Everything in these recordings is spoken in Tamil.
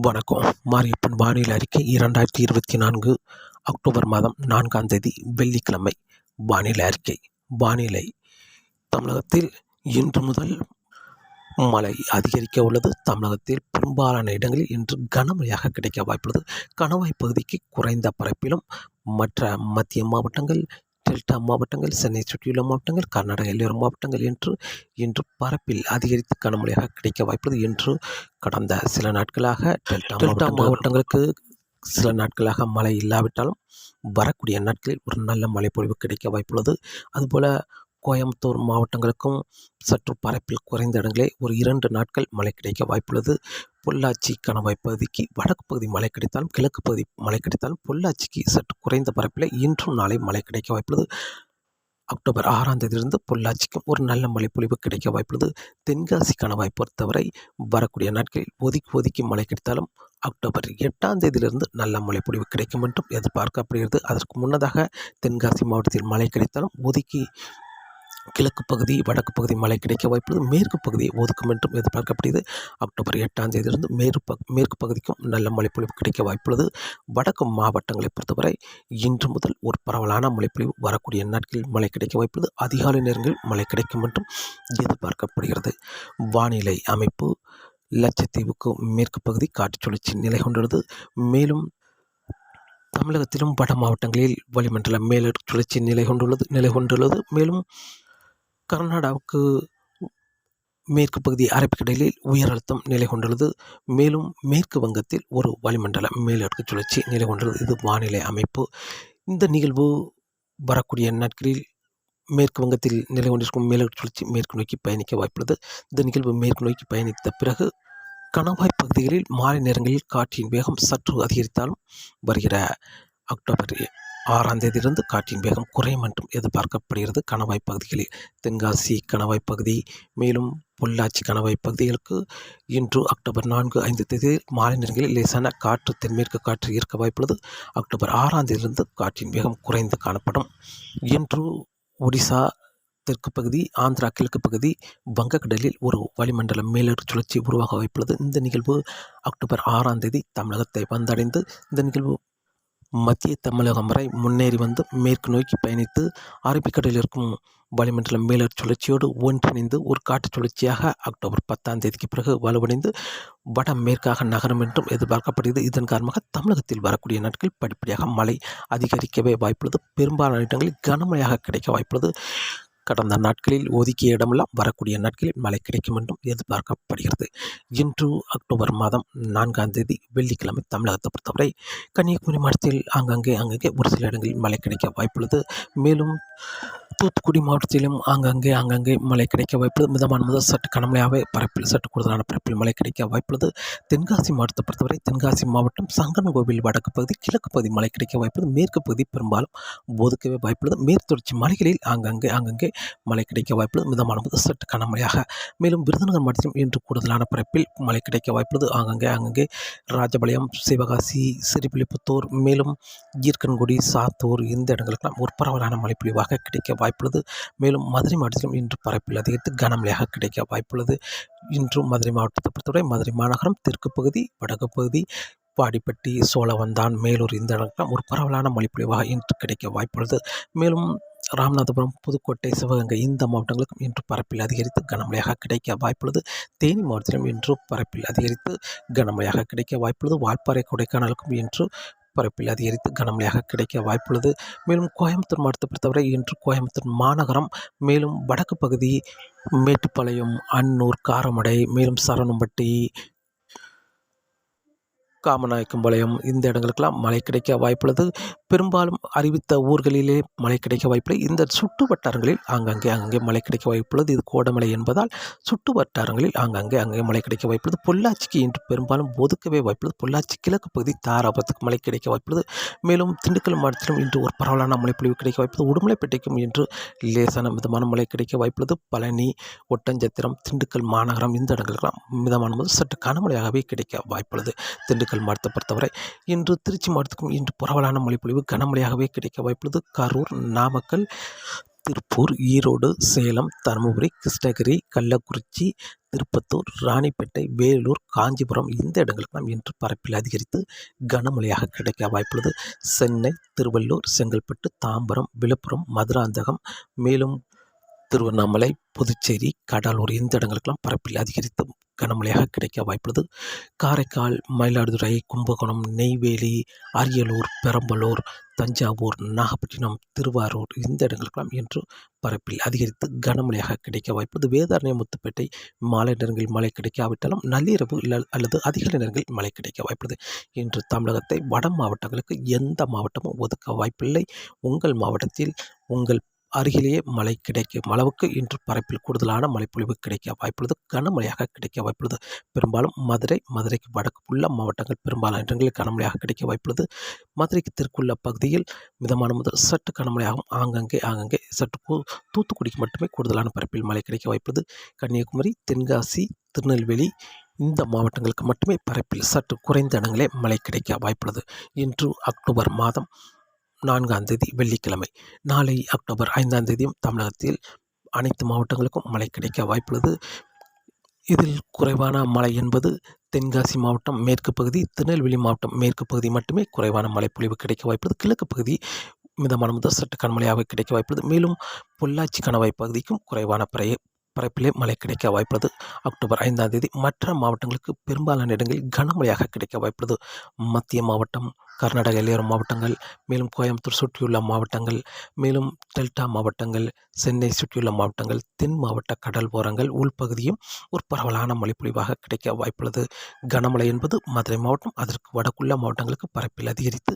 வணக்கம். மாரியப்பன் வானிலை அறிக்கை இரண்டாயிரத்தி இருபத்தி நான்கு அக்டோபர் மாதம் நான்காம் தேதி வெள்ளிக்கிழமை. வானிலை அறிக்கை. வானிலை. தமிழகத்தில் இன்று முதல் மழை அதிகரிக்க உள்ளது. தமிழகத்தில் பெரும்பாலான இடங்களில் இன்று கனமழையாக கிடைக்க வாய்ப்புள்ளது. கணவாய் பகுதிக்கு குறைந்த பரப்பிலும் மற்ற மத்திய மாவட்டங்கள் டெல்டா மாவட்டங்கள் சென்னை சுற்றியுள்ள மாவட்டங்கள் கர்நாடக எல்லையோர மாவட்டங்கள் என்று இன்று பரப்பில் அதிகரித்து கனமழையாக கிடைக்க வாய்ப்புள்ளது என்று கடந்த சில நாட்களாக டெல்டா டெல்டா மாவட்டங்களுக்கு சில நாட்களாக மழை இல்லாவிட்டாலும் வரக்கூடிய நாட்களில் ஒரு நல்ல மழைப்பொழிவு கிடைக்க வாய்ப்புள்ளது. அதுபோல் கோயம்புத்தூர் மாவட்டங்களுக்கும் சற்று பரப்பில் குறைந்த இடங்களே ஒரு இரண்டு நாட்கள் மழை கிடைக்க வாய்ப்புள்ளது. பொள்ளாச்சி கணவாய் பகுதிக்கு வடக்கு பகுதி மழை கிடைத்தாலும் கிழக்கு பகுதி மழை கிடைத்தாலும் பொள்ளாச்சிக்கு சற்று குறைந்த பரப்பில் இன்றும் நாளை மழை கிடைக்க வாய்ப்புள்ளது. அக்டோபர் ஆறாம் தேதியிலிருந்து பொள்ளாச்சிக்கும் ஒரு நல்ல மழைப்பொழிவு கிடைக்க வாய்ப்புள்ளது. தென்காசி கணவாய் பொறுத்தவரை வரக்கூடிய நாட்களில் ஒதுக்கி ஒதுக்கி மழை கிடைத்தாலும் அக்டோபர் எட்டாம் தேதியிலிருந்து நல்ல மழைப்பொழிவு கிடைக்கும் என்றும் எதிர்பார்க்கப்படுகிறது. அதற்கு முன்னதாக தென்காசி மாவட்டத்தில் மழை கிடைத்தாலும் ஒதுக்கி கிழக்கு பகுதி வடக்கு பகுதி மழை கிடைக்க வாய்ப்புள்ளது மேற்கு பகுதியை ஒதுக்கும் என்றும் எதிர்பார்க்கப்படுகிறது. அக்டோபர் எட்டாம் தேதியிலிருந்து மேற்கு பக் மேற்கு பகுதிக்கும் நல்ல மழைப்பொழிவு கிடைக்க வாய்ப்புள்ளது வடக்கு மாவட்டங்களை பொறுத்தவரை இன்று முதல் ஒரு பரவலான மழைப்பொழிவு வரக்கூடிய நாட்களில் மழை கிடைக்க வாய்ப்புள்ளது அதிகாலை நேரங்களில் மழை கிடைக்கும் என்றும் எதிர்பார்க்கப்படுகிறது. வானிலை அமைப்பு லட்சத்தீவுக்கு மேற்கு பகுதி காற்று சுழற்சி நிலை கொண்டுள்ளது. மேலும் தமிழகத்திலும் வட மாவட்டங்களில் வளிமண்டல மேலடுக்கு சுழற்சி நிலை கொண்டுள்ளது நிலை கொண்டுள்ளது. மேலும் கர்நாடகாவுக்கு மேற்கு பகுதி அரபிக்கடலில் உயர் அழுத்தம் நிலை கொண்டுள்ளது மேலும் மேற்கு வங்கத்தில் ஒரு வளிமண்டல மேலடுக்கு சுழற்சி நிலை கொண்டுள்ளது இது வானிலை அமைப்பு. இந்த நிகழ்வு வரக்கூடிய நாட்களில் மேற்கு வங்கத்தில் நிலை கொண்டிருக்கும் மேலடுக்கு சுழற்சி மேற்கு நோக்கி பயணிக்க வாய்ப்புள்ளது. இந்த நிகழ்வு மேற்கு நோக்கி பயணித்த பிறகு கணவாய் பகுதிகளில் மாலை நேரங்களில் காற்றின் வேகம் சற்று அதிகரித்தாலும் வருகிற அக்டோபர் ஆறாம் தேதியிலிருந்து காற்றின் வேகம் குறையும் என்றும் எதிர்பார்க்கப்படுகிறது. கணவாய் பகுதிகளில் தென்காசி கணவாய் பகுதி மேலும் பொள்ளாச்சி கணவாய் பகுதிகளுக்கு இன்று அக்டோபர் நான்கு ஐந்து தேதி மாலை நேரங்களில் லேசான காற்று தென்மேற்கு காற்று ஈர்க்க வாய்ப்புள்ளது. அக்டோபர் ஆறாம் தேதியிலிருந்து காற்றின் வேகம் குறைந்து காணப்படும். இன்று ஒடிசா தெற்கு பகுதி ஆந்திரா கிழக்கு பகுதி வங்கக்கடலில் ஒரு வளிமண்டல மேலடு சுழற்சி உருவாக வாய்ப்புள்ளது. இந்த நிகழ்வு அக்டோபர் ஆறாம் தேதி தமிழகத்தை வந்தடைந்து இந்த நிகழ்வு மத்திய தமிழகம் வரை முன்னேறி வந்து மேற்கு நோக்கி பயணித்து அரபிக்கடலில் இருக்கும் வளிமண்டல மேலர் சுழற்சியோடு ஒன்றிணைந்து ஒரு காற்று சுழற்சியாக அக்டோபர் பத்தாம் தேதிக்கு பிறகு வலுவடைந்து வட மேற்காக நகரும் என்றும் எதிர்பார்க்கப்படுகிறது. இதன் காரணமாக தமிழகத்தில் வரக்கூடிய நாட்கள் படிப்படியாக மழை அதிகரிக்கவே வாய்ப்புள்ளது. பெரும்பாலான இடங்களில் கனமழையாக கிடைக்க வாய்ப்புள்ளது. கடந்த நாட்களில் ஒதுக்கிய இடமெல்லாம் வரக்கூடிய நாட்களில் மழை கிடைக்கும் என்றும் எதிர்பார்க்கப்படுகிறது. இன்று அக்டோபர் மாதம் நான்காம் தேதி வெள்ளிக்கிழமை தமிழகத்தை பொறுத்தவரை கன்னியாகுமரி மாவட்டத்தில் ஆங்காங்கே அங்கங்கே ஒரு சில இடங்களில் மழை கிடைக்க வாய்ப்புள்ளது. மேலும் தூத்துக்குடி மாவட்டத்திலும் ஆங்காங்கே ஆங்காங்கே மழை கிடைக்க வாய்ப்புள்ளது. மிதமான முதல் சற்று கனமழையாகவே பரப்பில் சற்று கூடுதலான பரப்பில் மழை கிடைக்க வாய்ப்புள்ளது. தென்காசி மாவட்டத்தை பொறுத்தவரை தென்காசி மாவட்டம் சங்கன் கோவில் வடக்கு பகுதி கிழக்கு பகுதி மழை கிடைக்க வாய்ப்புள்ளது. மேற்கு பகுதி பெரும்பாலும் போதுக்கவே வாய்ப்புள்ளது. மேற்தொடர்ச்சி மலைகளில் ஆங்காங்கே ஆங்காங்கே மழை கிடைக்க வாய்ப்புள்ளது. மிதமான முதல் சற்று கனமழையாக. மேலும் விருதுநகர் மாவட்டத்திலும் இன்று கூடுதலான பரப்பில் மழை கிடைக்க வாய்ப்புள்ளது. ஆங்காங்கே ஆங்காங்கே ராஜபாளையம் சிவகாசி சிறுபிலிப்புத்தூர் மேலும் ஈர்க்கன்குடி சாத்தூர் இந்த இடங்களுக்கெல்லாம் ஒரு பரவலான மழைப்பொழிவாக கிடைக்க வாய்ப்புள்ளது. மேலும் மதுரை மாவட்டத்திலும் இன்று பரப்பில் அதிகரித்து கனமழையாக கிடைக்க வாய்ப்புள்ளது. இன்றும் மதுரை மாவட்டத்தை பொறுத்தவரை மதுரை மாநகரம் தெற்கு பகுதி வடக்கு பகுதி வாடிப்பட்டி சோழவந்தான் மேலூர் இந்த இடங்கள்லாம் ஒரு பரவலான மொழிப்பொழிவாக இன்று கிடைக்க வாய்ப்புள்ளது. மேலும் ராமநாதபுரம் புதுக்கோட்டை சிவகங்கை இந்த மாவட்டங்களுக்கும் இன்று பரப்பில் அதிகரித்து கனமழையாக கிடைக்க வாய்ப்புள்ளது. தேனி மாவட்டத்திலும் இன்று பரப்பில் அதிகரித்து கனமழையாக கிடைக்க வாய்ப்புள்ளது. வால்பாறை கொடைக்கானலுக்கும் இன்று பரப்பில் அதிகரித்து கனமழையாக கிடைக்க வாய்ப்புள்ளது. மேலும் கோயம்புத்தூர் மாவட்டத்தை பொறுத்தவரை இன்று கோயம்புத்தூர் மாநகரம் மேலும் வடக்கு பகுதி மேட்டுப்பாளையம் அன்னூர் காரமடை மேலும் சரணம்பட்டி காமநாயக்கம்பாளையம் இந்த இடங்களுக்கெல்லாம் மழை கிடைக்க வாய்ப்புள்ளது. பெரும்பாலும் அறிவித்த ஊர்களிலே மழை கிடைக்க வாய்ப்பில்லை. இந்த சுற்று வட்டாரங்களில் ஆங்காங்கே அங்கங்கே மழை கிடைக்க வாய்ப்புள்ளது. இது கோடமலை என்பதால் சுற்று வட்டாரங்களில் ஆங்காங்கே அங்கே மழை கிடைக்க வாய்ப்புள்ளது. பொள்ளாச்சிக்கு இன்று பெரும்பாலும் ஒதுக்கவே வாய்ப்புள்ளது. பொள்ளாச்சி கிழக்கு பகுதி தாராபுரத்துக்கு மழை கிடைக்க வாய்ப்புள்ளது. மேலும் திண்டுக்கல் மாவட்டத்திலும் இன்று ஒரு பரவலான மழைப்பொழிவு கிடைக்க வாய்ப்புள்ளது. உடுமலைப்பேட்டைக்கும் இன்று லேசான மிதமான மழை கிடைக்க வாய்ப்புள்ளது. பழனி ஒட்டஞ்சத்திரம் திண்டுக்கல் மாநகரம் இந்த இடங்களுக்கெல்லாம் மிதமான சற்று கனமழையாகவே கிடைக்க வாய்ப்புள்ளது. திண்டுக்கல் நாமக்கல் மாவட்டத்தை பொறுத்தவரை இன்று திருச்சி மாவட்டத்துக்கும் இன்று பரவலான மழைப்பொழிவு கனமழையாகவே கிடைக்க வாய்ப்புள்ளது. கரூர் நாமக்கல் திருப்பூர் ஈரோடு சேலம் தருமபுரி கிருஷ்ணகிரி கள்ளக்குறிச்சி திருப்பத்தூர் ராணிப்பேட்டை வேலூர் காஞ்சிபுரம் இந்த இடங்களுக்கெல்லாம் இன்று பரப்பில் அதிகரித்து கனமழையாக கிடைக்க வாய்ப்புள்ளது. சென்னை திருவள்ளூர் செங்கல்பட்டு தாம்பரம் விழுப்புரம் மதுராந்தகம் மேலும் திருவண்ணாமலை புதுச்சேரி கடலூர் இந்த இடங்களுக்கெல்லாம் பரப்பில் அதிகரித்து கனமழையாக கிடைக்க வாய்ப்புள்ளது. காரைக்கால் மயிலாடுதுறை கும்பகோணம் நெய்வேலி அரியலூர் பெரம்பலூர் தஞ்சாவூர் நாகப்பட்டினம் திருவாரூர் இந்த இடங்களுக்கெல்லாம் இன்று பரப்பில் அதிகரித்து கனமழையாக கிடைக்க வாய்ப்புள்ளது. வேதாரணிய முத்துப்பேட்டை மாலை நேரங்களில் மழை கிடைக்காவிட்டாலும் நள்ளிரவு அல்லது அதிகாலை நேரங்களில் மழை கிடைக்க வாய்ப்புள்ளது. இன்று தமிழகத்தை வட மாவட்டங்களுக்கு எந்த மாவட்டமும் ஒதுக்க வாய்ப்பில்லை. உங்கள் மாவட்டத்தில் உங்கள் அருகிலேயே மழை கிடைக்கும் அளவுக்கு இன்று பரப்பில் கூடுதலான மழைப்பொழிவு கிடைக்க வாய்ப்புள்ளது. கனமழையாக கிடைக்க வாய்ப்புள்ளது. பெரும்பாலும் மதுரை மதுரைக்கு வடக்கு உள்ள மாவட்டங்கள் பெரும்பாலான இடங்களில் கனமழையாக கிடைக்க வாய்ப்புள்ளது. மதுரைக்கு தெற்குள்ள பகுதியில் மிதமான முதல் சற்று கனமழையாகும் ஆங்கங்கே ஆங்கங்கே சற்று தூத்துக்குடிக்கு மட்டுமே கூடுதலான பரப்பில் மழை கிடைக்க வாய்ப்புள்ளது. கன்னியாகுமரி தென்காசி திருநெல்வேலி இந்த மாவட்டங்களுக்கு மட்டுமே பரப்பில் சற்று குறைந்த இடங்களே மழை கிடைக்க வாய்ப்புள்ளது. இன்று அக்டோபர் மாதம் நான்காம் தேதி வெள்ளிக்கிழமை. நாளை அக்டோபர் ஐந்தாம் தேதியும் தமிழகத்தில் அனைத்து மாவட்டங்களுக்கும் மழை கிடைக்க வாய்ப்புள்ளது. இதில் குறைவான மழை என்பது தென்காசி மாவட்டம் மேற்கு பகுதி திருநெல்வேலி மாவட்டம் மேற்கு பகுதி மட்டுமே குறைவான மழைப்பொழிவு கிடைக்க வாய்ப்புள்ளது. கிழக்கு பகுதி மிதமான முதல் சற்று கனமழையாக கிடைக்க வாய்ப்புள்ளது. மேலும் பொள்ளாச்சி கணவாய் பகுதிக்கும் குறைவான பறைய பரப்பிலே மழை கிடைக்க வாய்ப்புள்ளது. அக்டோபர் ஐந்தாம் தேதி மற்ற மாவட்டங்களுக்கு பெரும்பாலான இடங்களில் கனமழையாக கிடைக்க வாய்ப்புள்ளது. மத்திய மாவட்டம் கர்நாடக எல்லையோர மாவட்டங்கள் மேலும் கோயம்புத்தூர் சுற்றியுள்ள மாவட்டங்கள் மேலும் டெல்டா மாவட்டங்கள் சென்னை சுற்றியுள்ள மாவட்டங்கள் தென் மாவட்ட கடல் ஓரங்கள் உள்பகுதியும் ஒரு பரவலான மழைப்பொழிவாக கிடைக்க வாய்ப்புள்ளது. கனமழை என்பது மதுரை மாவட்டம் அதற்கு வடக்குள்ள மாவட்டங்களுக்கு பரப்பில் அதிகரித்து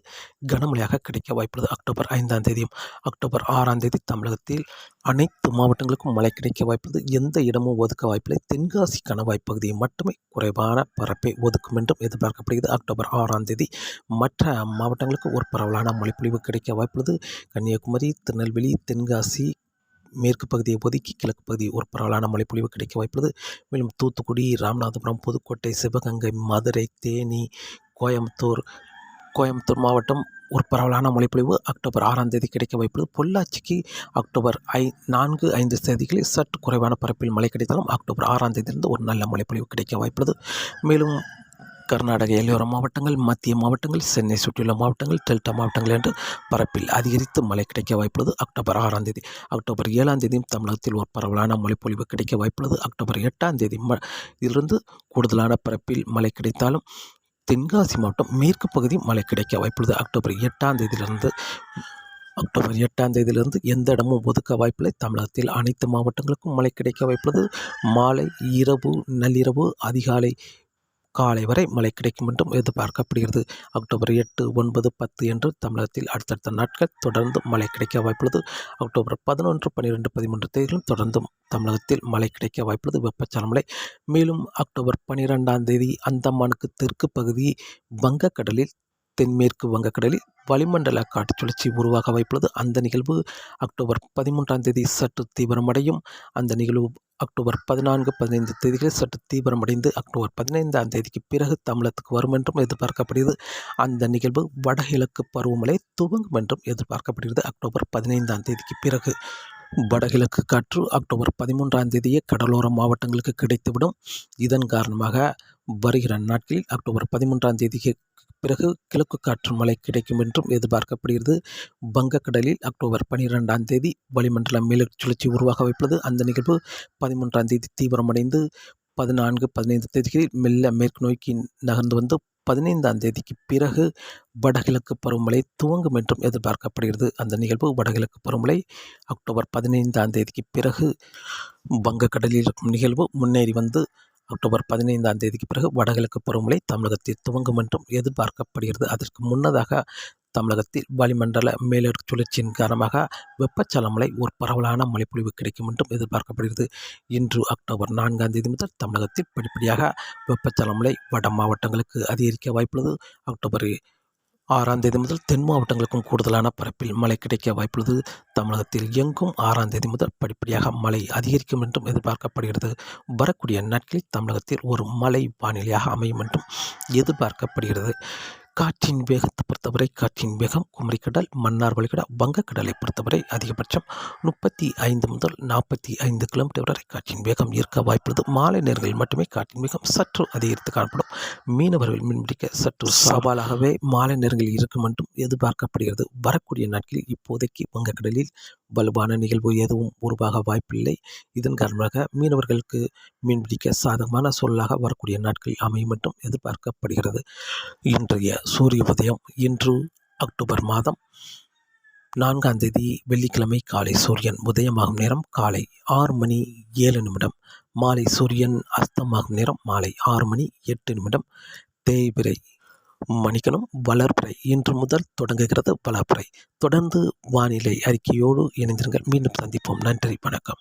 கனமழையாக கிடைக்க வாய்ப்புள்ளது. அக்டோபர் ஐந்தாம் தேதியும் அக்டோபர் ஆறாம் தேதி தமிழகத்தில் அனைத்து மாவட்டங்களுக்கும் மழை கிடைக்க வாய்ப்புள்ளது. எந்த இடமும் ஒதுக்க வாய்ப்பில்லை. தென்காசி கணவாய் பகுதியை மட்டுமே குறைவான பரப்பை ஒதுக்கும் என்றும் எதிர்பார்க்கப்படுகிறது. அக்டோபர் ஆறாம் தேதி மற்ற மாவட்டங்களுக்கு ஒரு பரவலான மழைப்பொழிவு கிடைக்க வாய்ப்புள்ளது. கன்னியாகுமரி திருநெல்வேலி தென்காசி மேற்கு பகுதியை ஒதுக்கி கிழக்கு பகுதி ஒரு பரவலான மழைப்பொழிவு கிடைக்க வாய்ப்புள்ளது. மேலும் தூத்துக்குடி ராமநாதபுரம் புதுக்கோட்டை சிவகங்கை மதுரை தேனி கோயம்புத்தூர் கோயம்புத்தூர் மாவட்டம் ஒரு பரவலான மழைப்பொழிவு அக்டோபர் ஆறாம் தேதி கிடைக்க வாய்ப்புள்ளது. பொள்ளாச்சிக்கு அக்டோபர் ஐ நான்கு ஐந்து தேதிகளில் சற்று குறைவான பரப்பில் மழை கிடைத்தாலும் அக்டோபர் ஆறாம் தேதியிலிருந்து ஒரு நல்ல மழைப்பொழிவு கிடைக்க வாய்ப்புள்ளது. மேலும் கர்நாடக எல்லையோர மாவட்டங்கள் மத்திய மாவட்டங்கள் சென்னை சுற்றியுள்ள மாவட்டங்கள் டெல்டா மாவட்டங்கள் என்று பரப்பில் அதிகரித்து மழை கிடைக்க வாய்ப்புள்ளது. அக்டோபர் ஆறாம் தேதி அக்டோபர் ஏழாம் தேதியும் தமிழகத்தில் ஒரு பரவலான மழைப்பொழிவு கிடைக்க வாய்ப்புள்ளது. அக்டோபர் எட்டாம் தேதி ம இதிலிருந்து கூடுதலான பரப்பில் மழை கிடைத்தாலும் தென்காசி மாவட்டம் மேற்கு பகுதி மழை கிடைக்க வாய்ப்புள்ளது. அக்டோபர் எட்டாம் தேதியிலிருந்து அக்டோபர் எட்டாம் தேதியிலிருந்து எந்த இடமும் ஒதுக்க வாய்ப்பில்லை. தமிழகத்தில் அனைத்து மாவட்டங்களுக்கும் மழை கிடைக்க வாய்ப்புள்ளது. மாலை இரவு நள்ளிரவு அதிகாலை காலை வரை மழை கிடைக்கும் என்றும் எதிர்பார்க்கப்படுகிறது. அக்டோபர் எட்டு ஒன்பது பத்து என்று தமிழகத்தில் அடுத்தடுத்த நாட்கள் தொடர்ந்து மழை கிடைக்க வாய்ப்புள்ளது. அக்டோபர் பதினொன்று பன்னிரெண்டு பதிமூன்று தேதிகளும் தொடர்ந்தும் தமிழகத்தில் மழை கிடைக்க வாய்ப்புள்ளது. வெப்பச்சலன மழை. மேலும் அக்டோபர் பன்னிரெண்டாம் தேதி அந்தமானுக்கு தெற்கு பகுதி வங்கக்கடலில் தென்மேற்கு வங்கக்கடலில் வளிமண்டல காற்று சுழற்சி உருவாக வாய்ப்புள்ளது. அந்த நிகழ்வு அக்டோபர் பதிமூன்றாம் தேதி சற்று தீவிரமடையும். அந்த நிகழ்வு அக்டோபர் பதினான்கு பதினைந்து தேதிகளில் சற்று தீவிரமடைந்து அக்டோபர் பதினைந்தாம் தேதிக்கு பிறகு தமிழகத்துக்கு வரும் என்றும் எதிர்பார்க்கப்படுகிறது. அந்த நிகழ்வு வடகிழக்கு பருவமழை துவங்கும் என்றும் எதிர்பார்க்கப்படுகிறது அக்டோபர் பதினைந்தாம் தேதிக்கு பிறகு. வடகிழக்கு காற்று அக்டோபர் பதிமூன்றாம் தேதியே கடலோர மாவட்டங்களுக்கு கிடைத்துவிடும். இதன் காரணமாக வருகிற நாட்களில் அக்டோபர் பதிமூன்றாம் தேதிக்கு பிறகு கிழக்கு காற்று மழை கிடைக்கும் என்றும் எதிர்பார்க்கப்படுகிறது. வங்கக்கடலில் அக்டோபர் பனிரெண்டாம் தேதி வளிமண்டல மேலு சுழற்சி உருவாக வைப்பது. அந்த நிகழ்வு பதிமூன்றாம் தேதி தீவிரமடைந்து பதினான்கு பதினைந்து தேதிகளில் மெல்ல மேற்கு நோக்கி நகர்ந்து வந்து பதினைந்தாம் தேதிக்கு பிறகு வடகிழக்கு பருவமழை துவங்கும் என்றும் எதிர்பார்க்கப்படுகிறது. அந்த நிகழ்வு வடகிழக்கு பருவமழை அக்டோபர் பதினைந்தாம் தேதிக்கு பிறகு வங்கக்கடலில் இருக்கும் நிகழ்வு முன்னேறி வந்து அக்டோபர் பதினைந்தாம் தேதிக்கு பிறகு வடகிழக்கு பருவமழை தமிழகத்தில் துவங்கும் என்றும் எதிர்பார்க்கப்படுகிறது. அதற்கு முன்னதாக தமிழகத்தில் வளிமண்டல மேலடுக்கு சுழற்சியின் காரணமாக வெப்பச்சலமலை ஒரு பரவலான மழைப்பொழிவு கிடைக்கும் என்றும் எதிர்பார்க்கப்படுகிறது. இன்று அக்டோபர் நான்காம் தேதி முதல் தமிழகத்தில் படிப்படியாக வெப்பச்சலமலை வட மாவட்டங்களுக்கு அதிகரிக்க வாய்ப்புள்ளது. அக்டோபர் ஆறாம் தேதி முதல் தென் மாவட்டங்களுக்கும் கூடுதலான பரப்பில் மழை கிடைக்க வாய்ப்புள்ளது. தமிழகத்தில் எங்கும் ஆறாம் தேதி முதல் படிப்படியாக மழை அதிகரிக்கும் என்றும் எதிர்பார்க்கப்படுகிறது. வரக்கூடிய நாட்களில் தமிழகத்தில் ஒரு மழை வானிலையாக அமையும் என்றும் எதிர்பார்க்கப்படுகிறது. காற்றின் வேகத்தை பொறுத்தவரை காற்றின் வேகம் குமரிக்கடல் மன்னார் வளைகுடா வங்கக்கடலை பொறுத்தவரை அதிகபட்சம் முப்பத்தி ஐந்து முதல் நாற்பத்தி ஐந்து கிலோமீட்டர் வரை காற்றின் வேகம் இருக்க வாய்ப்புள்ளது. மாலை நேரங்களில் மட்டுமே காற்றின் வேகம் சற்று அதிகரித்து காணப்படும். மீனவர்கள் மீன்பிடிக்க சற்று சவாலாகவே மாலை நேரங்களில் இருக்கும் என்றும் எதிர்பார்க்கப்படுகிறது. வரக்கூடிய நாட்களில் இப்போதைக்கு வங்கக்கடலில் வலுவான நிகழ்வு எதுவும் உருவாக வாய்ப்பில்லை. இதன் காரணமாக மீனவர்களுக்கு மீன்பிடிக்க சாதகமான சூழலாக வரக்கூடிய நாட்கள் அமையும் என்றும் எதிர்பார்க்கப்படுகிறது. இன்றைய சூரிய உதயம் இன்று அக்டோபர் மாதம் நான்காம் தேதி வெள்ளிக்கிழமை காலை சூரியன் உதயமாகும் நேரம் காலை ஆறு மணி ஏழு நிமிடம் மாலை சூரியன் அஸ்தமாகும் நேரம் மாலை ஆறு மணி எட்டு நிமிடம். தேய்பிரை மணிக்கணும் வளர்ப்புரை இன்று முதல் தொடங்குகிறது வளர்ப்புரை தொடர்ந்து வானிலை அறிக்கையோடு இணைந்திருங்கள். மீண்டும் சந்திப்போம். நன்றி. வணக்கம்.